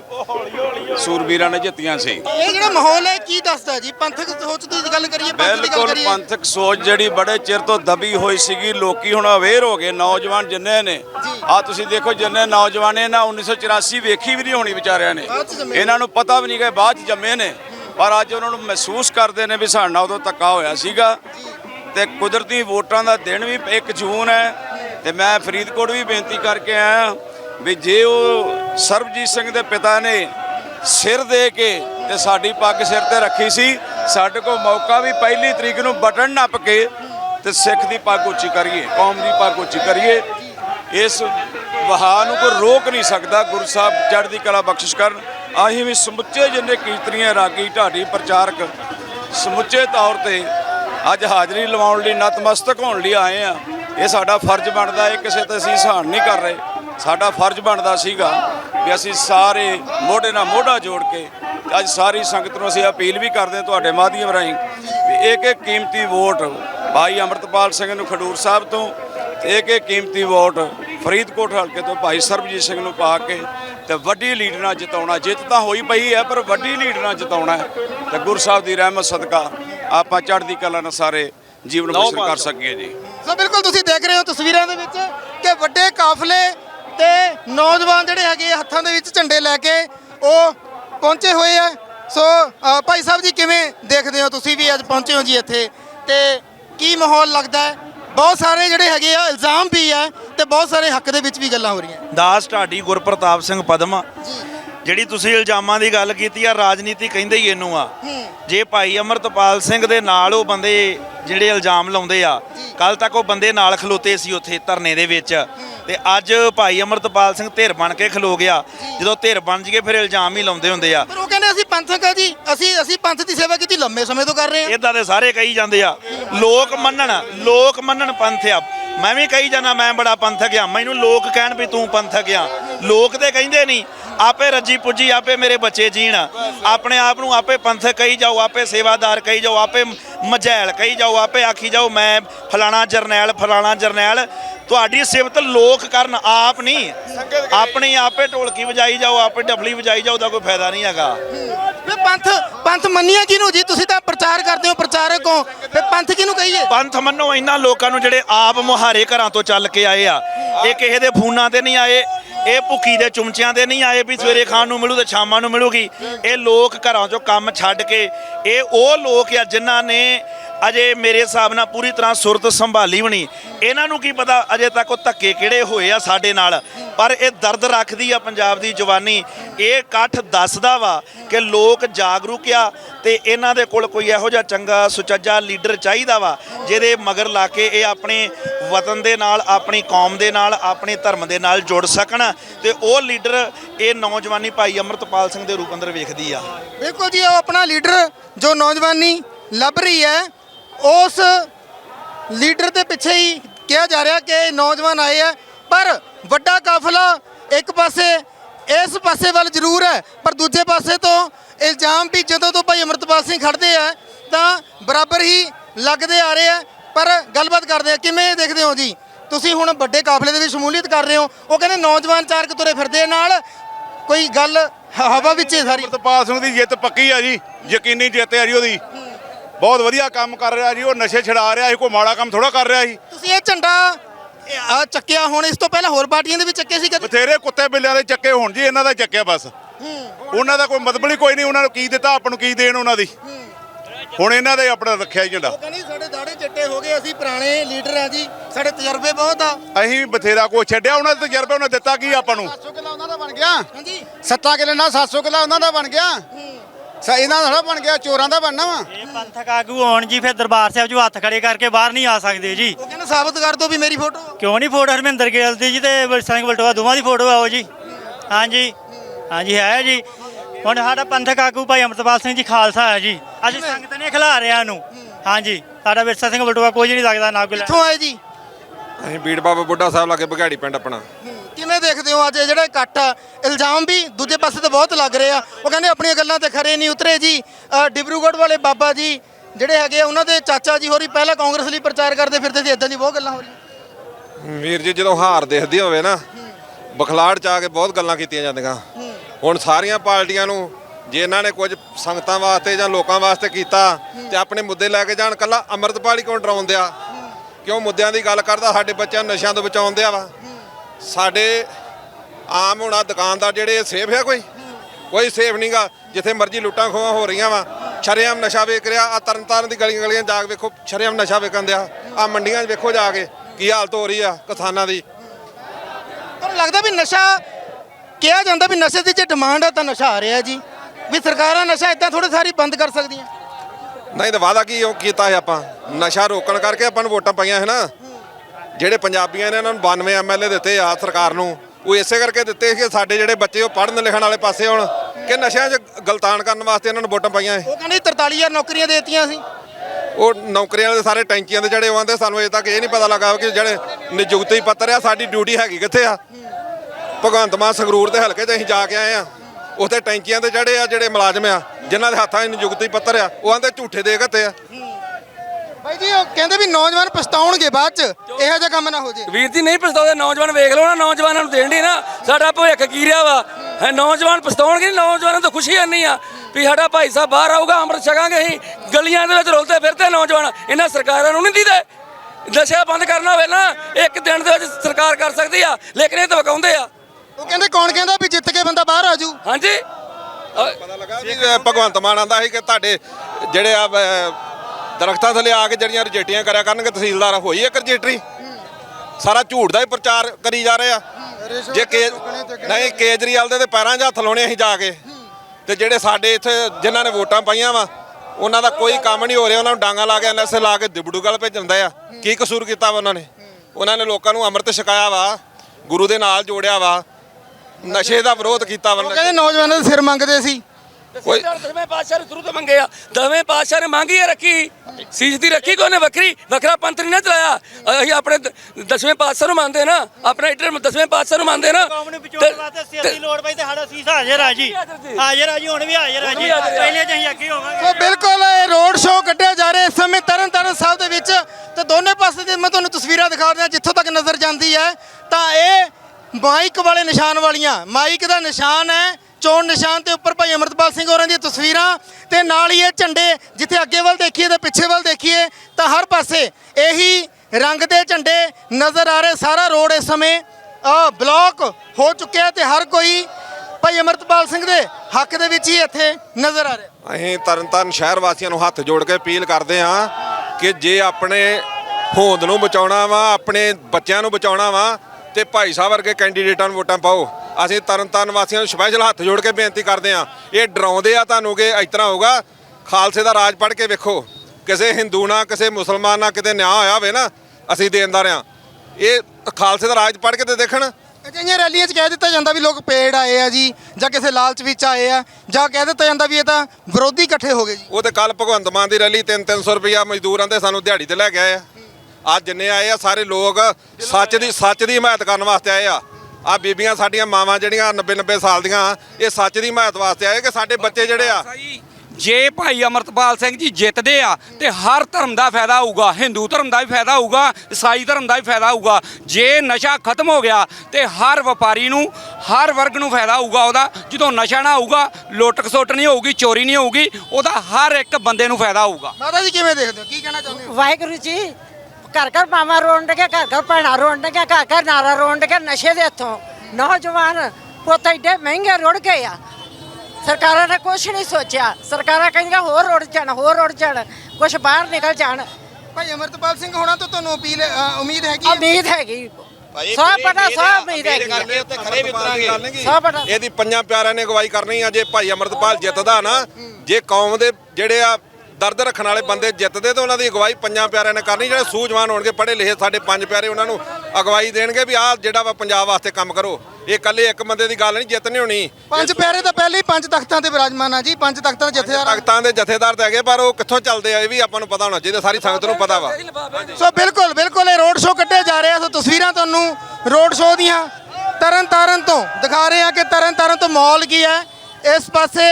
ਸੂਰਬੀਰਾਂ ਨੇ ਜਿੱਤੀਆਂ ਸੀ। ਇਹ ਜਿਹੜਾ ਮਾਹੌਲ ਹੈ ਕੀ ਦੱਸਦਾ ਜੀ? ਪੰਥਕ ਸੋਚ ਦੀ ਗੱਲ ਕਰੀਏ ਪੰਥ ਦੀ ਗੱਲ ਬਿਲਕੁਲ ਕਰੀਏ। ਪੰਥਕ ਸੋਚ ਜਿਹੜੀ ਬੜੇ ਚਿਰ ਤੋਂ ਦਬੀ ਹੋਈ ਸੀਗੀ ਲੋਕੀ ਹੁਣ ਅਵੇਅਰ ਹੋ ਗਏ ਨੌਜਵਾਨ ਜਿੰਨੇ ਨੇ। ਆ ਤੁਸੀਂ ਦੇਖੋ ਜਿੰਨੇ ਨੌਜਵਾਨ ਨੇ ਨਾ 1984 ਵੇਖੀ ਵੀ ਨਹੀਂ ਹੋਣੀ ਵਿਚਾਰਿਆਂ ਨੇ। ਇਹਨਾਂ ਨੂੰ ਪਤਾ ਵੀ ਨਹੀਂ ਕਿ ਬਾਅਦ ਚ ਜੰਮੇ ਨੇ। ਪਰ ਅੱਜ ਉਹਨਾਂ ਨੂੰ ਮਹਿਸੂਸ ਕਰਦੇ ਨੇ ਵੀ ਸਾਡੇ ਨਾਲ ਉਦੋਂ ਧੱਕਾ ਹੋਇਆ ਸੀਗਾ। ਤੇ ਕੁਦਰਤੀ ਵੋਟਾਂ ਦਾ ਦਿਨ ਵੀ 1 ਜੂਨ ਹੈ ਤੇ ਮੈਂ ਫਰੀਦਕੋਟ ਵੀ ਬੇਨਤੀ ਕਰਕੇ ਆਇਆ ਵੀ ਜੇ ਉਹ ਸਰਬਜੀਤ ਸਿੰਘ ਦੇ ਪਿਤਾ ਨੇ ਸਿਰ ਦੇ ਕੇ ਤੇ ਸਾਡੀ ਪੱਗ ਸਿਰ ਤੇ ਰੱਖੀ ਸੀ, ਸਾਡੇ ਕੋਲ ਮੌਕਾ ਵੀ ਪਹਿਲੀ ਤਰੀਕ ਨੂੰ ਬਟਨ ਨੱਪ ਕੇ ਤੇ ਸਿੱਖ ਦੀ ਪੱਗ ਉੱਚੀ ਕਰੀਏ, ਕੌਮ ਦੀ ਪੱਗ ਉੱਚੀ ਕਰੀਏ। ਇਸ ਵਹਾ ਨੂੰ ਕੋਈ ਰੋਕ ਨਹੀਂ ਸਕਦਾ, ਗੁਰੂ ਸਾਹਿਬ ਚੜ੍ਹਦੀ ਕਲਾ ਬਖਸ਼ਿਸ਼ ਕਰਨ। ਅਸੀਂ ਵੀ ਸਮੁੱਚੇ ਜਿੰਨੇ ਕੀਰਤਨੀਆਂ ਰਾਗੀ, ਢਾਡੀ ਪ੍ਰਚਾਰਕ, ਸਮੁੱਚੇ ਤੌਰ ਤੇ ਅੱਜ ਹਾਜ਼ਰੀ ਲਵਾਉਣ ਲਈ ਨਤਮਸਤਕ ਹੋਣ ਲਈ ਆਏ ਆ। ਇਹ ਸਾਡਾ ਫਰਜ਼ ਬਣਦਾ ਹੈ ਕਿਸੇ ਤੇ ਅਸੀਂ ਸਹਾਨ ਨਹੀਂ ਕਰ ਰਹੇ। ਸਾਡਾ ਫਰਜ਼ ਬਣਦਾ ਸੀਗਾ ਵੀ ਅਸੀਂ ਸਾਰੇ ਮੋਢੇ ਨਾਲ ਮੋਢਾ ਜੋੜ ਕੇ ਤੇ ਅੱਜ ਸਾਰੀ ਸੰਗਤ ਨੂੰ ਅਸੀਂ ਅਪੀਲ ਵੀ ਕਰਦੇ ਹਾਂ ਤੁਹਾਡੇ ਮਾਧਿਅਮ ਰਾਹੀਂ ਵੀ ਇੱਕ ਇੱਕ ਕੀਮਤੀ ਵੋਟ ਭਾਈ ਅਮਰਤਪਾਲ ਸਿੰਘ ਨੂੰ ਖਡੂਰ ਸਾਹਿਬ ਤੋਂ ਤੇ, ਇੱਕ ਇੱਕ ਕੀਮਤੀ ਵੋਟ ਫਰੀਦਕੋਟ ਹਲਕੇ ਤੋਂ ਭਾਈ ਸਰਬਜੀਤ ਸਿੰਘ ਨੂੰ ਪਾ ਕੇ ਤੇ ਵੱਡੀ ਲੀਡ ਨਾਲ ਜਿਤਾਉਣਾ। ਜਿੱਤ ਤਾਂ ਹੋਈ ਪਈ ਹੈ, ਪਰ ਵੱਡੀ ਲੀਡ ਨਾਲ ਜਿਤਾਉਣਾ ਹੈ। ਤੇ ਗੁਰੂ ਸਾਹਿਬ ਦੀ ਰਹਿਮਤ ਸਦਕਾ ਆਪਾਂ ਚੜ੍ਹਦੀ ਕਲਾ ਨਾਲ ਸਾਰੇ ਜੀਵਨ ਬਸਰ ਕਰ ਸਕੀਏ ਜੀ। ਸੋ ਬਿਲਕੁਲ ਤੁਸੀਂ ਦੇਖ ਰਹੇ ਹੋ ਤਸਵੀਰਾਂ ਦੇ ਵਿੱਚ ਕਿ ਵੱਡੇ ਕਾਫਲੇ ਤੇ ਨੌਜਵਾਨ ਜਿਹੜੇ ਹੈਗੇ ਆ, ਹੱਥਾਂ ਦੇ ਵਿੱਚ ਝੰਡੇ ਲੈ ਕੇ ਉਹ ਪਹੁੰਚੇ ਹੋਏ ਆ। ਸੋ ਅ, ਭਾਈ ਸਾਹਿਬ ਜੀ ਕਿਵੇਂ ਦੇਖਦੇ ਹੋ ਤੁਸੀਂ ਵੀ ਅੱਜ ਪਹੁੰਚੇ ਹੋ ਜੀ ਇੱਥੇ? ਤੇ ਕੀ ਮਾਹੌਲ ਲੱਗਦਾ ਹੈ? ਬਹੁਤ ਸਾਰੇ ਜਿਹੜੇ ਹੈਗੇ ਆ ਇਲਜ਼ਾਮ ਵੀ ਹੈ ਤੇ ਬਹੁਤ ਸਾਰੇ ਹੱਕ ਦੇ ਵਿੱਚ ਵੀ ਗੱਲਾਂ ਹੋ ਰਹੀਆਂ। ਦਾਸ ਢਾਡੀ ਗੁਰਪ੍ਰਤਾਪ ਸਿੰਘ ਪਦਮ। ਜਿਹੜੀ ਤੁਸੀਂ ਇਲਜ਼ਾਮਾਂ ਦੀ ਗੱਲ ਕੀਤੀ ਆ ਰਾਜਨੀਤੀ ਕਹਿੰਦੇ ਹੀ ਇਹਨੂੰ ਆ। ਜੇ ਭਾਈ ਅਮਰਤਪਾਲ ਸਿੰਘ ਦੇ ਨਾਲ ਉਹ ਬੰਦੇ ਜਿਹੜੇ ਇਲਜ਼ਾਮ ਲਾਉਂਦੇ ਆ ਕੱਲ ਤੱਕ ਉਹ ਬੰਦੇ ਨਾਲ ਖਲੋਤੇ ਸੀ ਉੱਥੇ ਧਰਨੇ ਦੇ ਵਿੱਚ। ਤੇ ਅੱਜ ਭਾਈ ਅਮਰਤਪਾਲ ਸਿੰਘ ਧਿਰ ਬਣ ਕੇ ਖਲੋ ਗਿਆ। ਜਦੋਂ ਧਿਰ ਬਣ ਜੀਏ ਫਿਰ ਇਲਜ਼ਾਮ ਹੀ ਲਾਉਂਦੇ ਹੁੰਦੇ ਆ। ਪਰ ਉਹ ਕਹਿੰਦੇ ਅਸੀਂ ਪੰਥਕ ਆ ਜੀ। ਅਸੀਂ ਅਸੀਂ ਪੰਥ ਦੀ ਸੇਵਾ ਕੀਤੀ ਲੰਮੇ ਸਮੇਂ ਤੋਂ ਕਰ ਰਹੇ ਹਾਂ ਇਦਾਂ ਦੇ ਸਾਰੇ ਕਹੀ ਜਾਂਦੇ ਆ। ਲੋਕ ਮੰਨਣ ਲੋਕ ਮੰਨਣ ਪੰਥ ਆ। ਮੈਂ ਵੀ ਕਹੀ ਜਾਣਾ ਮੈਂ ਬੜਾ ਪੰਥਕ ਆ। ਮੈਨੂੰ ਲੋਕ ਕਹਿਣ ਵੀ ਤੂੰ ਪੰਥਕ ਆ। ਲੋਕ ਤੇ ਕਹਿੰਦੇ ਨਹੀਂ ਆਪੇ ਰੱਜੀ ਪੁੱਜੀ ਆਪੇ ਮੇਰੇ ਬੱਚੇ ਜੀਣ। ਆਪਣੇ ਆਪ ਨੂੰ ਆਪੇ ਪੰਥਕ ਕਹੀ ਜਾਓ ਆਪੇ ਸੇਵਾਦਾਰ ਕਹੀ ਜਾਓ ਆਪੇ ਮਝੈਲ ਕਹੀ ਜਾਓ ਆਪੇ ਆਖੀ ਜਾਓ ਮੈਂ ਫਲਾਣਾ ਜਰਨੈਲ ਫਲਾਣਾ ਜਰਨੈਲ। ਤੁਹਾਡੀ ਸਿਫਤ ਲੋਕ ਕਰਨ ਆਪ ਨਹੀਂ। ਆਪਣੀ ਆਪੇ ਢੋਲਕੀ ਵਜਾਈ ਜਾਓ ਆਪੇ ਡਫਲੀ ਵਜਾਈ ਜਾਓ ਦਾ ਕੋਈ ਫਾਇਦਾ ਨਹੀਂ ਹੈਗਾ। ਵੇ ਪੰਥ ਪੰਥ ਮੰਨੀਆਂ ਕਿਹਨੂੰ ਜੀ? ਤੁਸੀਂ ਤਾਂ ਪ੍ਰਚਾਰ ਕਰਦੇ ਹੋ ਪ੍ਰਚਾਰਕ ਹੋ। ਵੇ ਪੰਥ ਕਿਹਨੂੰ ਕਹੀਏ? ਪੰਥ ਮੰਨੋ ਇਹਨਾਂ ਲੋਕਾਂ ਨੂੰ ਜਿਹੜੇ ਆਪ ਮੁਹਾਰੇ ਘਰਾਂ ਤੋਂ ਚੱਲ ਕੇ ਆਏ ਆ। ਇਹ ਕਿਸੇ ਦੇ ਫੋਨਾਂ ਤੇ ਨਹੀਂ ਆਏ ਇਹ ਭੁੱਖੀ ਦੇ ਚੁੰਮਚਿਆਂ ਦੇ ਨਹੀਂ ਆਏ ਵੀ ਸਵੇਰੇ ਖਾਣ ਨੂੰ ਮਿਲੂ ਤੇ ਸ਼ਾਮਾਂ ਨੂੰ ਮਿਲੂਗੀ। ਇਹ ਲੋਕ ਘਰਾਂ ਚੋਂ ਕੰਮ ਛੱਡ ਕੇ, ਇਹ ਉਹ ਲੋਕ ਆ ਜਿਨ੍ਹਾਂ ਨੇ ਅਜੇ ਮੇਰੇ ਹਿਸਾਬ ਨਾਲ ਪੂਰੀ ਤਰ੍ਹਾਂ ਸੁਰਤ ਸੰਭਾਲੀ ਬਣੀ ਇਹਨਾਂ ਨੂੰ ਕੀ ਪਤਾ ਅਜੇ ਤੱਕ ਉਹ ਧੱਕੇ ਕਿਹੜੇ ਹੋਏ ਆ ਸਾਡੇ ਨਾਲ। ਪਰ ਇਹ ਦਰਦ ਰੱਖਦੀ ਆ ਪੰਜਾਬ ਦੀ ਜਵਾਨੀ। ਇਹ ਇਕੱਠ ਦੱਸਦਾ ਵਾ ਕਿ ਲੋਕ ਜਾਗਰੂਕ ਆ ਤੇ ਇਹਨਾਂ ਦੇ ਕੋਲ ਕੋਈ ਇਹੋ ਜਿਹਾ ਚੰਗਾ, ਸੁਚੱਜਾ ਲੀਡਰ ਚਾਹੀਦਾ ਵਾ, ਜਿਹਦੇ ਮਗਰ ਲਾ ਕੇ ਇਹ ਆਪਣੇ ਵਤਨ ਦੇ ਨਾਲ, ਆਪਣੀ ਕੌਮ ਦੇ ਨਾਲ, ਆਪਣੇ ਧਰਮ ਦੇ ਨਾਲ ਜੁੜ ਸਕਣ। ਤੇ ਉਹ ਲੀਡਰ, ਇਹ ਨੌਜਵਾਨੀ ਭਾਈ ਅਮਰਤਪਾਲ ਸਿੰਘ ਦੇ ਰੂਪ ਅੰਦਰ ਵੇਖਦੀ ਆ। ਬਿਲਕੁਲ ਜੀ, ਉਹ ਆਪਣਾ ਲੀਡਰ ਜੋ ਨੌਜਵਾਨੀ ਲੱਭ ਰਹੀ ਹੈ ਉਸ ਲੀਡਰ ਦੇ ਪਿੱਛੇ ਹੀ ਕਿਹਾ ਜਾ ਰਿਹਾ ਕਿ ਨੌਜਵਾਨ ਆਏ ਆ, ਪਰ ਵੱਡਾ ਕਾਫਲਾ ਇੱਕ ਪਾਸੇ, ਇਸ ਪਾਸੇ ਵੱਲ ਜ਼ਰੂਰ ਹੈ, ਪਰ ਦੂਜੇ ਪਾਸੇ ਤੋਂ ਇਲਜ਼ਾਮ ਵੀ ਜਦੋਂ ਤੋਂ ਭਾਈ ਅਮਰਤਪਾਲ ਸਿੰਘ ਖੜਦੇ ਆ, ਤਾਂ ਬਰਾਬਰ ਹੀ ਲੱਗਦੇ ਆ ਰਹੇ ਆ, ਪਰ ਗੱਲਬਾਤ ਕਰਦੇ ਆ, ਕਿਵੇਂ ਦੇਖਦੇ ਹੋ ਜੀ? ਤੁਸੀਂ ਹੁਣ ਵੱਡੇ ਕਾਫਲੇ ਦੇ ਵਿੱਚ ਸ਼ਮੂਲੀਅਤ ਕਰ ਰਹੇ ਹੋ, ਉਹ ਕਹਿੰਦੇ ਨੌਜਵਾਨ ਚਾਰਕ ਤੁਰੇ ਫਿਰਦੇ ਨਾਲ, ਕੋਈ ਗੱਲ ਹਵਾ ਵਿੱਚ ਹੈ ਸਾਰੀ। ਅਮਰਤਪਾਲ ਸਿੰਘ ਦੀ ਜਿੱਤ ਪੱਕੀ ਆ ਜੀ, ਯਕੀਨੀ ਜਿੱਤ ਆ ਜੀ ਉਹਦੀ। ਬਹੁਤ ਵਧੀਆ ਕੰਮ ਕਰ ਰਿਹਾ ਜੀ ਉਹ ਨਸ਼ੇ ਛਡਾ ਰਿਹਾ ਸੀ ਕੋਈ ਮਾੜਾ ਕੰਮ ਥੋੜਾ ਕਰ ਰਿਹਾ ਸੀ। ਤੁਸੀਂ ਇਹ ਝੰਡਾ ਇਹ ਆ ਚੱਕਿਆ ਹੁਣ ਇਸ ਤੋਂ ਪਹਿਲਾਂ ਹੋਰ ਪਾਰਟੀਆਂ ਦੇ ਵੀ ਚੱਕੇ ਸੀ ਕਦੇ ਬਥੇਰੇ ਕੁੱਤੇ ਬਿੱਲਿਆਂ ਦੇ ਚੱਕੇ ਹੁਣ ਜੀ ਇਹਨਾਂ ਦਾ ਚੱਕਿਆ ਬਸ। ਉਹਨਾਂ ਦਾ ਕੋਈ ਮਤਲਬ ਹੀ ਕੋਈ ਨਹੀਂ ਉਹਨਾਂ ਨੂੰ ਕੀ ਦਿੱਤਾ ਆਪਾਂ ਨੂੰ ਕੀ ਦੇਣ ਉਹਨਾਂ ਦੀ। ਹੁਣ ਇਹਨਾਂ ਦੇ ਆਪਣਾ ਰੱਖਿਆ ਜੀ ਝੰਡਾ। ਉਹ ਕਹਿੰਦੀ ਸਾਡੇ ਦਾੜੇ ਚਿੱਟੇ ਹੋ ਗਏ ਅਸੀਂ ਪੁਰਾਣੇ ਲੀਡਰ ਆ ਜੀ ਸਾਡੇ ਤਜਰਬੇ ਬਹੁਤ ਆ। ਅਸੀਂ ਵੀ ਬਥੇਰਾ ਕੋਈ ਛੱਡਿਆ ਉਹਨਾਂ ਦੇ ਤਜਰਬੇ ਉਹਨਾਂ ਦਿੱਤਾ ਕੀ ਆਪਾਂ ਨੂੰ? 700 ਕਿੱਲਾ ਉਹਨਾਂ ਦਾ ਬਣ ਗਿਆ? ਹਾਂਜੀ। ਸੱਤਾ ਕਿੱਲੇ ਨਾਲ 700 ਕਿੱਲਾ ਉਹਨਾਂ ਦਾ ਬਣ ਗਿਆ? ਸ ਇਹਨਾਂ ਦਾ ਬਣ ਗਿਆ ਚੋਰਾਂ ਦਾ ਬਣਨਾ ਵਾ। ਇਹ ਪੰਥਕ ਆਗੂ ਆਉਣ ਜੀ ਫਿਰ ਦਰਬਾਰ ਸਾਹਿਬ 'ਚੋਂ ਹੱਥ ਖੜੇ ਕਰਕੇ ਬਾਹਰ ਨਹੀਂ ਆ ਸਕਦੇ ਜੀ। ਉਹ ਕਹਿੰਦੇ ਸਾਬਤ ਕਰ ਦਿਓ ਵੀ ਮੇਰੀ ਫੋਟੋ। ਕਿਉਂ ਨਹੀਂ ਫੋਟੋ ਹਰਮਿੰਦਰ ਗਿੱਲ ਦੀ ਜੀ ਤੇ ਸਿੰਘ ਬਲਟੋਆ ਦੋਵਾਂ ਦੀ ਫੋਟੋ ਆਓ ਜੀ। ਹਾਂਜੀ ਹਾਂਜੀ ਹੈ ਜੀ। ਹੁਣ ਸਾਡਾ ਪੰਥਕ ਆਗੂ ਭਾਈ ਅਮਰਤਪਾਲ ਸਿੰਘ ਜੀ ਖਾਲਸਾ ਹੈ ਜੀ। ਅਸੀਂ ਸੰਗਤ ਨੇ ਖਿਲਾ ਰਿਆ ਨੂੰ ਹਾਂਜੀ ਸਾਡਾ ਵਿਰਸਾ ਸਿੰਘ ਬਲਟੋਆ ਕੋਈ ਨਹੀਂ ਲੱਗਦਾ ਨਾ ਕੋਈ ਕਿੱਥੋਂ ਆਏ ਜੀ? ਅਸੀਂ ਬੀੜ ਬਾਬਾ ਬੁੱਢਾ ਸਾਹਿਬ ਲਾਗੇ ਬਘਾੜੀ ਪਿੰਡ ਆਪਣਾ। ਕਿਵੇਂ ਦੇਖਦੇ ਹੋ ਅੱਜ ਇਹ ਜਿਹੜਾ ਇਕੱਠ ਆ? ਇਲਜ਼ਾਮ ਵੀ ਦੂਜੇ ਪਾਸੇ ਤੇ ਬਹੁਤ ਲੱਗ ਰਹੇ ਆ। ਉਹ ਕਹਿੰਦੇ ਆਪਣੀਆਂ ਗੱਲਾਂ ਤੇ ਖਰੇ ਨਹੀਂ ਉਤਰੇ ਜੀ। ਅ, ਡਿਬਰੂਗੜ੍ਹ ਵਾਲੇ ਬਾਬਾ ਜੀ ਜਿਹੜੇ ਹੈਗੇ ਆ, ਉਹਨਾਂ ਦੇ ਚਾਚਾ ਜੀ ਹੋਰੀ ਪਹਿਲਾਂ ਕਾਂਗਰਸ ਲਈ ਪ੍ਰਚਾਰ ਕਰਦੇ ਫਿਰਦੇ ਸੀ ਇਦਾਂ ਦੀ ਬਹੁਤ ਗੱਲਾਂ ਹੋ ਰਹੀਆਂ। ਵੀਰ ਜੀ ਜਦੋਂ ਹਾਰ ਦੇਖਦੀ ਹੋਵੇ ਨਾ ਬਖਲਾੜ ਚ ਆ ਕੇ ਬਹੁਤ ਗੱਲਾਂ ਕੀਤੀਆਂ ਜਾਂਦੀਆਂ। ਹੁਣ ਸਾਰੀਆਂ ਪਾਰਟੀਆਂ ਨੂੰ ਜੇ ਇਹਨਾਂ ਨੇ ਕੁਝ ਸੰਗਤਾਂ ਵਾਸਤੇ ਜਾਂ ਲੋਕਾਂ ਵਾਸਤੇ ਕੀਤਾ ਤੇ ਆਪਣੇ ਮੁੱਦੇ ਲੈ ਕੇ ਜਾਣ ਕੱਲਾ ਅੰਮ੍ਰਿਤਪਾਲ ਹੀ ਕਿਉਂ ਡਰਾਉਣ ਦਿਆ ਕਿਉਂ ਮੁੱਦਿਆਂ ਦੀ ਗੱਲ ਕਰਦਾ? ਸਾਡੇ ਬੱਚਿਆਂ ਨੂੰ ਨਸ਼ਿਆਂ ਤੋਂ ਬਚਾਉਣ ਦਿਆ ਵਾ। ਸਾਡੇ ਆਮ ਹੋਣਾ ਦੁਕਾਨਦਾਰ ਜਿਹੜੇ ਸੇਫ ਹੈ ਕੋਈ? ਕੋਈ ਸੇਫ ਨਹੀਂਗਾ ਜਿੱਥੇ ਮਰਜ਼ੀ ਲੁੱਟਾਂ ਖੋਹਾਂ ਹੋ ਰਹੀਆਂ ਵਾ। ਸ਼ਰੇਆਮ ਨਸ਼ਾ ਵੇਚ ਰਿਹਾ ਆ ਤਰਨਤਾਰਨ ਦੀ ਗਲੀਆਂ ਗਲੀਆਂ ਜਾ ਕੇ ਵੇਖੋ ਸ਼ਰੇਆਮ ਨਸ਼ਾ ਵੇਚਣ ਦਿਆ। ਆ ਮੰਡੀਆਂ 'ਚ ਵੇਖੋ ਜਾ ਕੇ ਕੀ ਹਾਲਤ ਹੋ ਰਹੀ ਆ ਕਿਸਾਨਾਂ ਦੀ। ਤੁਹਾਨੂੰ ਲੱਗਦਾ ਵੀ ਨਸ਼ਾ ਕਿਹਾ ਜਾਂਦਾ ਵੀ ਨਸ਼ੇ ਦੀ ਜੇ ਡਿਮਾਂਡ ਆ ਤਾਂ ਨਸ਼ਾ ਆ ਰਿਹਾ ਜੀ। ਵੀ ਸਰਕਾਰਾਂ ਨਸ਼ਾ ਇਦਾਂ ਥੋੜੇ ਸਾਰੀ ਬੰਦ ਕਰ ਸਕਦੀਆਂ। ਨਹੀਂ ਤਾਂ ਵਾਦਾ ਕੀ ਉਹ ਕੀਤਾ ਹੈ ਆਪਾਂ? ਨਸ਼ਾ ਰੋਕਣ ਕਰਕੇ ਆਪਾਂ ਨੂੰ ਵੋਟਾਂ ਪਾਈਆਂ ਹੈ ਨਾ। ਜਿਹੜੇ ਪੰਜਾਬੀਆਂ ਨੇ ਇਹਨਾਂ ਨੂੰ 92 ਐਮਐਲਏ ਦਿੱਤੇ ਆ ਸਰਕਾਰ ਨੂੰ ਉਹ ਇਸੇ ਕਰਕੇ ਦਿੱਤੇ ਕਿ ਸਾਡੇ ਜਿਹੜੇ ਬੱਚੇ ਉਹ ਪੜ੍ਹਨ ਲਿਖਣ ਵਾਲੇ ਪਾਸੇ ਹੋਣ ਕਿ ਨਸ਼ਿਆਂ 'ਚ ਗਲਤਾਨ ਕਰਨ ਵਾਸਤੇ ਇਹਨਾਂ ਨੂੰ ਵੋਟਾਂ ਪਾਈਆਂ ਉਹ ਕਹਿੰਦੇ 43000 ਨੌਕਰੀਆਂ ਦੇਤੀਆਂ ਸੀ। ਉਹ ਨੌਕਰੀਆਂ ਵਾਲੇ ਸਾਰੇ ਟੈਂਕੀਆਂ ਦੇ ਜਿਹੜੇ ਆਂਦੇ ਸਾਨੂੰ ਅਜੇ ਤੱਕ ਇਹ ਨਹੀਂ ਪਤਾ ਲੱਗਾ ਕਿ ਜਿਹੜੇ ਨਿਯੁਕਤੀ ਪੱਤਰ ਆ ਸਾਡੀ ਡਿਊਟੀ ਹੈਗੀ ਕਿੱਥੇ ਆ। ਭਗਵੰਤ ਮਾਨ ਸੰਗਰੂਰ ਦੇ ਹਲਕੇ 'ਚ ਅਸੀਂ ਜਾ ਕੇ ਆਏ ਆ ਉੱਥੇ ਟੈਂਕੀਆਂ ਤੇ ਜਿਹੜੇ ਆ ਜਿਹੜੇ ਮੁਲਾਜ਼ਮ ਆ ਜਿਨ੍ਹਾਂ ਦੇ ਹੱਥਾਂ 'ਚ ਨਿਯੁਕਤੀ ਪੱਤਰ ਆ ਉਹ ਆਂਦੇ ਝੂਠੇ ਦੇ ਘੱਤੇ ਆ। ਬਾਈ ਜੀ ਉਹ ਕਹਿੰਦੇ ਵੀ ਨੌਜਵਾਨ ਪਛਤਾਉਣਗੇ ਬਾਅਦ ਚ। ਇਹੋ ਜਿਹਾ ਕੰਮ ਨਾ ਹੋ ਜੇ। ਵੀਰ ਜੀ ਨਹੀਂ ਪਛਤਾਉਂਦੇ ਨੌਜਵਾਨ ਵੇਖ ਲਓ ਨਾ ਨੌਜਵਾਨਾਂ ਨੂੰ ਦੇਣ ਦੀ ਨਾ ਸਾਡਾ ਭਵਿੱਖ ਕੀ ਰਿਹਾ ਵਾ? ਹੈ ਨੌਜਵਾਨ ਪਛਤਾਉਣਗੇ ਨੌਜਵਾਨਾਂ ਤੋਂ ਖੁਸ਼ੀ ਨਹੀਂ ਆ ਵੀ ਸਾਡਾ ਭਾਈ ਸਾਹਿਬ ਬਾਹਰ ਆਊਗਾ ਅੰਮ੍ਰਿਤ ਛਕਾਂਗੇ ਅਸੀਂ ਗਲੀਆਂ ਦੇ ਵਿੱਚ ਰੁਲਦੇ ਫਿਰਦੇ ਨੌਜਵਾਨ। ਇਹਨਾਂ ਸਰਕਾਰਾਂ ਨੂੰ ਨਹੀਂ ਦੀਦੇ। ਨਸ਼ਾ ਬੰਦ ਕਰਨਾ ਹੋਵੇ ਨਾ ਇੱਕ ਦਿਨ ਦੇ ਵਿੱਚ ਸਰਕਾਰ ਕਰ ਸਕਦੀ ਆ ਲੇਕਿਨ ਇਹ ਧਮਕਾਉਂਦੇ ਆ। ਉਹ ਕਹਿੰਦੇ ਕੌਣ ਕਹਿੰਦਾ ਵੀ ਜਿੱਤ ਕੇ ਬੰਦਾ ਬਾਹਰ ਆਜੂ ਹਾਂਜੀ? ਪਤਾ ਲੱਗਾ ਵੀ ਭਗਵੰਤ ਮਾਨ ਆਂਦਾ ਸੀ ਕਿ ਤੁਹਾਡੇ ਜਿਹੜੇ ਆ ਦਰਖਤਾਂ ਥੱਲੇ ਆ ਕੇ ਜਿਹੜੀਆਂ ਰਜਿਸਟਰੀਆਂ ਕਰਿਆ ਕਰਨਗੇ ਤਹਿਸੀਲਦਾਰ ਹੋਈ ਇੱਕ ਰਜਿਸਟਰੀ। ਸਾਰਾ ਝੂਠ ਦਾ ਹੀ ਪ੍ਰਚਾਰ ਕਰੀ ਜਾ ਰਹੇ ਆ। ਜੇ ਕੇ ਨਹੀਂ ਕੇਜਰੀਵਾਲ ਦੇ ਤੇ ਪੈਰਾਂ 'ਚ ਹੱਥ ਲਾਉਣੇ ਅਸੀਂ ਜਾ ਕੇ। ਤੇ ਜਿਹੜੇ ਸਾਡੇ ਇੱਥੇ ਜਿਨ੍ਹਾਂ ਨੇ ਵੋਟਾਂ ਪਾਈਆਂ ਵਾ ਉਹਨਾਂ ਦਾ ਕੋਈ ਕੰਮ ਨਹੀਂ ਹੋ ਰਿਹਾ ਉਹਨਾਂ ਨੂੰ ਡਾਂਗਾ ਲਾ ਕੇ ਐਨਐਸਏ ਲਾ ਕੇ ਦਿਬੜੂਗਲ ਭੇਜਣਦਾ ਆ। ਕੀ ਕਸੂਰ ਕੀਤਾ ਵਾ ਉਹਨਾਂ ਨੇ? ਉਹਨਾਂ ਨੇ ਲੋਕਾਂ ਨੂੰ ਅੰਮ੍ਰਿਤ ਛਕਾਇਆ ਵਾ ਗੁਰੂ ਦੇ ਨਾਲ ਜੋੜਿਆ ਵਾ ਨਸ਼ੇ ਦਾ ਵਿਰੋਧ ਕੀਤਾ ਵਾ। ਕਹਿੰਦੇ ਨੌਜਵਾਨਾਂ ਦੇ ਸਿਰ ਮੰਗਦੇ ਸੀ। ਕੋਈ- ਦਸਵੇਂ ਪਾਤਸ਼ਾਹ ਨੇ ਸ਼ੁਰੂ ਤੋਂ ਮੰਗੇ ਆ। ਦਸਵੇਂ ਪਾਤਸ਼ਾਹ ਨੇ ਮੰਗੀ ਹੈ ਰੱਖੀ। ਸੀਸ ਦੀ ਰੱਖੀ ਕੋਨੇ ਵੱਖਰੀ? ਵੱਖਰਾ ਪੰਥ ਨਹੀਂ ਨਾ ਚਲਾਇਆ। ਅਸੀਂ ਆਪਣੇ ਦ- ਦਸਵੇਂ ਪਾਤਸ਼ਾਹ ਨੂੰ ਮੰਨਦੇ ਨਾ। ਆਪਣਾ ਇੱਧਰ ਦਸਵੇਂ ਪਾਤਸ਼ਾਹ ਨੂੰ ਮੰਨਦੇ ਨਾ। ਕੌਮ ਨੂੰ ਵਿਚੋਣ ਵਾਸਤੇ ਸਿਰ ਦੀ ਲੋੜ ਪਈ ਤੇ ਸਾਡਾ ਸੀਸ ਹਾਜ਼ਰ ਆ ਜੀ। ਹਾਜ਼ਰ ਆ ਜੀ। ਹੁਣ ਵੀ ਹਾਜ਼ਰ ਆ ਜੀ। ਪਹਿਲੇ ਚ ਅਸੀਂ ਅੱਗੇ ਹੋਵਾਂਗੇ। ਸੋ ਬਿਲਕੁਲ ਇਹ ਰੋਡ ਸ਼ੋਅ ਕੱਢਿਆ ਜਾ ਰਿਹਾ ਇਸ ਸਮੇਂ ਤਰਨ ਤਾਰਨ ਸਾਹਿਬ ਦੇ ਵਿੱਚ। ਤੇ ਦੋਨੇ ਪਾਸੇ ਦੇ ਮੈਂ ਤੁਹਾਨੂੰ ਤਸਵੀਰਾਂ ਦਿਖਾ ਰਿਹਾ ਜਿੱਥੋਂ ਤੱਕ ਨਜ਼ਰ ਜਾਂਦੀ ਹੈ ਤਾਂ ਇਹ ਮਾਈਕ ਵਾਲੇ ਨਿਸ਼ਾਨ ਵਾਲੀਆਂ। ਮਾਈਕ ਦਾ ਨਿਸ਼ਾਨ ਹੈ ਚੋਣ ਨਿਸ਼ਾਨ ਦੇ ਉੱਪਰ ਭਾਈ ਅਮਰਤਪਾਲ ਸਿੰਘ ਹੋਰਾਂ ਦੀਆਂ ਤਸਵੀਰਾਂ ਤੇ ਨਾਲ ਹੀ ਇਹ ਝੰਡੇ ਜਿੱਥੇ ਅੱਗੇ ਵੱਲ ਦੇਖੀਏ ਤੇ ਪਿੱਛੇ ਵੱਲ ਦੇਖੀਏ ਤਾਂ ਹਰ ਪਾਸੇ ਇਹੀ ਰੰਗ ਦੇ ਝੰਡੇ ਨਜ਼ਰ ਆ ਰਹੇ ਸਾਰਾ ਰੋਡ ਇਸ ਸਮੇਂ ਅ, ਬਲੌਕ ਹੋ ਚੁੱਕਿਆ ਤੇ ਹਰ ਕੋਈ ਭਾਈ ਅਮਰਤਪਾਲ ਸਿੰਘ ਦੇ ਹੱਕ ਦੇ ਵਿੱਚ ਹੀ ਇੱਥੇ ਨਜ਼ਰ ਆ ਰਿਹਾ। ਅਸੀਂ ਤਰਨਤਾਰਨ ਸ਼ਹਿਰ ਵਾਸੀਆਂ ਨੂੰ ਹੱਥ ਜੋੜ ਕੇ ਅਪੀਲ ਕਰਦੇ ਹਾਂ ਕਿ ਜੇ ਆਪਣੇ ਹੋਂਦ ਨੂੰ ਬਚਾਉਣਾ ਵਾ ਆਪਣੇ ਬੱਚਿਆਂ ਨੂੰ ਬਚਾਉਣਾ ਵਾ ਤੇ ਭਾਈ ਸਾਹਿਬ ਵਰਗੇ ਕੈਂਡੀਡੇਟਾਂ ਨੂੰ ਵੋਟਾਂ ਪਾਓ। ਅਸੀਂ ਤਰਨਤਾਰਨ ਵਾਸੀਆਂ ਨੂੰ ਸਪੈਸ਼ਲ ਹੱਥ ਜੋੜ ਕੇ ਬੇਨਤੀ ਕਰਦੇ ਹਾਂ। ਇਹ ਡਰਾਉਂਦੇ ਆ ਤੁਹਾਨੂੰ ਕਿ ਇਸ ਤਰ੍ਹਾਂ ਹੋਊਗਾ। ਖਾਲਸੇ ਦਾ ਰਾਜ ਪੜ੍ਹ ਕੇ ਵੇਖੋ। ਕਿਸੇ ਹਿੰਦੂ ਨਾਲ ਕਿਸੇ ਮੁਸਲਮਾਨ ਨਾਲ ਕਿਤੇ ਨਿਆਂ ਹੋਇਆ ਹੋਵੇ ਨਾ ਅਸੀਂ ਦੇਣਦਾਰ ਆ ਇਹ ਖਾਲਸੇ ਦਾ ਰਾਜ ਪੜ੍ਹ ਕੇ ਤੇ ਦੇਖਣ। ਅਜਿਹੀਆਂ ਰੈਲੀਆਂ 'ਚ ਕਹਿ ਦਿੱਤਾ ਜਾਂਦਾ ਵੀ ਲੋਕ ਪੇੜ ਆਏ ਆ ਜੀ ਜਾਂ ਕਿਸੇ ਲਾਲਚ ਵਿੱਚ ਆਏ ਆ ਜਾਂ ਕਹਿ ਦਿੱਤਾ ਜਾਂਦਾ ਵੀ ਇਹ ਤਾਂ ਵਿਰੋਧੀ ਇਕੱਠੇ ਹੋ ਗਏ ਜੀ। ਉਹ ਤੇ ਕੱਲ ਭਗਵੰਤ ਮਾਨ ਦੀ ਰੈਲੀ 3-300 ਰੁਪਇਆ ਮਜ਼ਦੂਰਾਂ ਤੇ ਸਾਨੂੰ ਦਿਹਾੜੀ ਤੇ ਲੈ ਕੇ ਆਏ ਆ। ਅੱਜ ਜਿੰਨੇ ਆਏ ਆ ਸਾਰੇ ਲੋਕ ਸੱਚ ਦੀ ਸੱਚ ਦੀ ਹਮਾਇਤ ਕਰਨ ਵਾਸਤੇ ਆਏ ਆ। ਆ ਬੀਬੀਆਂ ਸਾਡੀਆਂ ਮਾਵਾਂ ਜਿਹੜੀਆਂ 90-90 ਸਾਲ ਦੀਆਂ ਇਹ ਸੱਚ ਦੀ ਹਮਾਇਤ ਵਾਸਤੇ ਆਏ ਕਿ ਸਾਡੇ ਬੱਚੇ ਜਿਹੜੇ ਆ ਜੇ ਭਾਈ ਅਮਰਤਪਾਲ ਸਿੰਘ ਜੀ ਜਿੱਤਦੇ ਆ ਤੇ ਹਰ ਧਰਮ ਦਾ ਫਾਇਦਾ ਹੋਊਗਾ ਹਿੰਦੂ ਧਰਮ ਦਾ ਵੀ ਫਾਇਦਾ ਹੋਊਗਾ ਈਸਾਈ ਧਰਮ ਦਾ ਵੀ ਫਾਇਦਾ ਹੋਊਗਾ। ਜੇ ਨਸ਼ਾ ਖਤਮ ਹੋ ਗਿਆ ਤੇ ਹਰ ਵਪਾਰੀ ਨੂੰ ਹਰ ਵਰਗ ਨੂੰ ਫਾਇਦਾ ਹੋਊਗਾ ਉਹਦਾ। ਜਦੋਂ ਨਸ਼ਾ ਨਾ ਹੋਊਗਾ ਲੁੱਟ ਖਸੁੱਟ ਨਹੀਂ ਹੋਊਗੀ ਚੋਰੀ ਨਹੀਂ ਹੋਊਗੀ ਉਹਦਾ ਹਰ ਇੱਕ ਬੰਦੇ ਨੂੰ ਫਾਇਦਾ ਹੋਊਗਾ। ਮਾਤਾ ਜੀ ਕਿਵੇਂ ਦੇਖਦੇ ਹੋ? ਕੀ ਕਹਿਣਾ ਚਾਹੁੰਦੇ ਹੋ? ਵਾਹਿਗੁਰੂ ਜੀ ਘਰ ਘਰ ਮਾਮਾ ਰੋਣ ਡਗੇ ਘਰ ਘਰ ਭੈਣਾਂ ਰੋਣ ਡਗੇ ਘਰ ਘਰ ਨਾਰਾ ਰੋਣ ਡਗੇ ਨਸ਼ੇ ਦੇ ਹੱਥੋਂ। ਨੌਜਵਾਨ ਪੁੱਤ ਏਡੇ ਮਹਿੰਗੇ ਰੁੜ ਗਏ ਆ। ਸਰਕਾਰਾਂ ਨੇ ਕੁਝ ਨਹੀਂ ਸੋਚਿਆ। ਸਰਕਾਰਾਂ ਕਹਿੰਦੀਆਂ ਹੋਰ ਰੁੜ ਜਾਣ ਹੋਰ ਰੁੜ ਜਾਣ ਕੁਝ ਬਾਹਰ ਨਿਕਲ ਜਾਣ। ਭਾਈ ਅਮਰਤਪਾਲ ਸਿੰਘ ਹੋਣਾ ਤੋਂ ਤੁਹਾਨੂੰ ਅਪੀਲ ਅ, ਉਮੀਦ ਹੈਗੀ ਹੈ? ਉਮੀਦ ਹੈਗੀ। ਸੌ ਪਤਾ ਸੌ ਉਮੀਦ ਹੈਗੀ। ਸੌ ਪਤਾ। ਇਹਦੀ ਪੰਜਾਂ ਪਿਆਰਿਆਂ ਨੇ ਅਗਵਾਈ ਕਰਨੀ ਆ ਜੇ ਭਾਈ ਅਮਰਤਪਾਲ ਜਿੱਤਦਾ ਨਾ ਜੇ ਕੌਮ ਦੇ ਜਿਹੜੇ ਆ ਦਰਦ ਰੱਖਣ ਵਾਲੇ ਬੰਦੇ ਜਿੱਤਦੇ ਤਾਂ ਉਹਨਾਂ ਦੀ ਅਗਵਾਈ ਪੰਜਾਂ ਪਿਆਰਿਆਂ ਨੇ ਕਰਨੀ ਜਿਹੜੇ ਸੂਝਵਾਨ ਹੋਣਗੇ ਪੜ੍ਹੇ ਲਿਖੇ ਸਾਡੇ ਪੰਜ ਪਿਆਰੇ ਉਹਨਾਂ ਨੂੰ ਅਗਵਾਈ ਦੇਣਗੇ ਵੀ ਆਹ ਜਿਹੜਾ ਵਾ ਪੰਜਾਬ ਵਾਸਤੇ ਕੰਮ ਕਰੋ। ਇਹ ਇਕੱਲੇ ਇੱਕ ਬੰਦੇ ਦੀ ਗੱਲ ਨਹੀਂ ਜਿੱਤਣੀ ਹੋਣੀ। ਪੰਜ ਪਿਆਰੇ ਤਾਂ ਪਹਿਲੇ ਹੀ ਪੰਜ ਤਖਤਾਂ ਤੇ ਵਿਰਾਜਮਾਨ ਆ ਜੀ ਪੰਜ ਤਖਤਾਂ ਦੇ ਜਥੇਦਾਰ। ਤਖਤਾਂ ਦੇ ਜਥੇਦਾਰ ਤੇ ਹੈਗੇ ਪਰ ਉਹ ਕਿੱਥੋਂ ਚੱਲਦੇ ਆ ਇਹ ਵੀ ਆਪਾਂ ਨੂੰ ਪਤਾ ਹੋਣਾ ਚਾਹੀਦਾ ਸਾਰੀ ਸੰਗਤ ਨੂੰ ਪਤਾ ਵਾ। ਸੋ ਬਿਲਕੁਲ ਬਿਲਕੁਲ ਇਹ ਰੋਡ ਸ਼ੋਅ ਕੱਢਿਆ ਜਾ ਰਿਹਾ ਸੋ ਤਸਵੀਰਾਂ ਤੁਹਾਨੂੰ ਰੋਡ ਸ਼ੋਅ ਦੀਆਂ ਤਰਨ ਤਾਰਨ ਤੋਂ ਦਿਖਾ ਰਹੇ ਆ ਕਿ ਤਰਨ ਤਾਰਨ ਤੋਂ ਮਾਹੌਲ ਕੀ ਹੈ। ਇਸ ਪਾਸੇ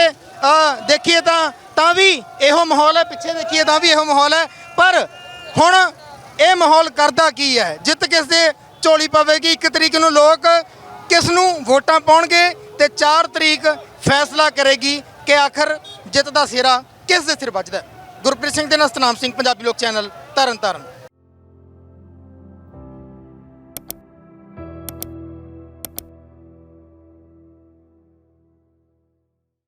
ਦੇਖੀਏ ਤਾਂ ਤਾਂ ਵੀ ਇਹੋ ਮਾਹੌਲ ਹੈ, ਪਿੱਛੇ ਦੇਖੀਏ ਤਾਂ ਵੀ ਇਹੋ ਮਾਹੌਲ ਹੈ, ਪਰ ਹੁਣ ਇਹ ਮਾਹੌਲ ਕਰਦਾ ਕੀ ਹੈ? ਜਿੱਤ ਕਿਸ ਦੇ ਝੋਲੀ ਪਵੇਗੀ? 1 ਤਰੀਕ ਨੂੰ ਲੋਕ ਕਿਸ ਨੂੰ ਵੋਟਾਂ ਪਾਉਣਗੇ ਤੇ 4 ਤਰੀਕ ਫੈਸਲਾ ਕਰੇਗੀ ਕਿ ਆਖਰ ਜਿੱਤ ਦਾ ਸਿਰਾ ਕਿਸ ਦੇ ਸਿਰ ਵੱਜਦਾ ਗੁਰਪ੍ਰੀਤ ਸਿੰਘ ਦੇ ਨਾਲ ਸਤਨਾਮ ਸਿੰਘ, ਪੰਜਾਬੀ ਲੋਕ ਚੈਨਲ, ਤਰਨ ਤਾਰਨ।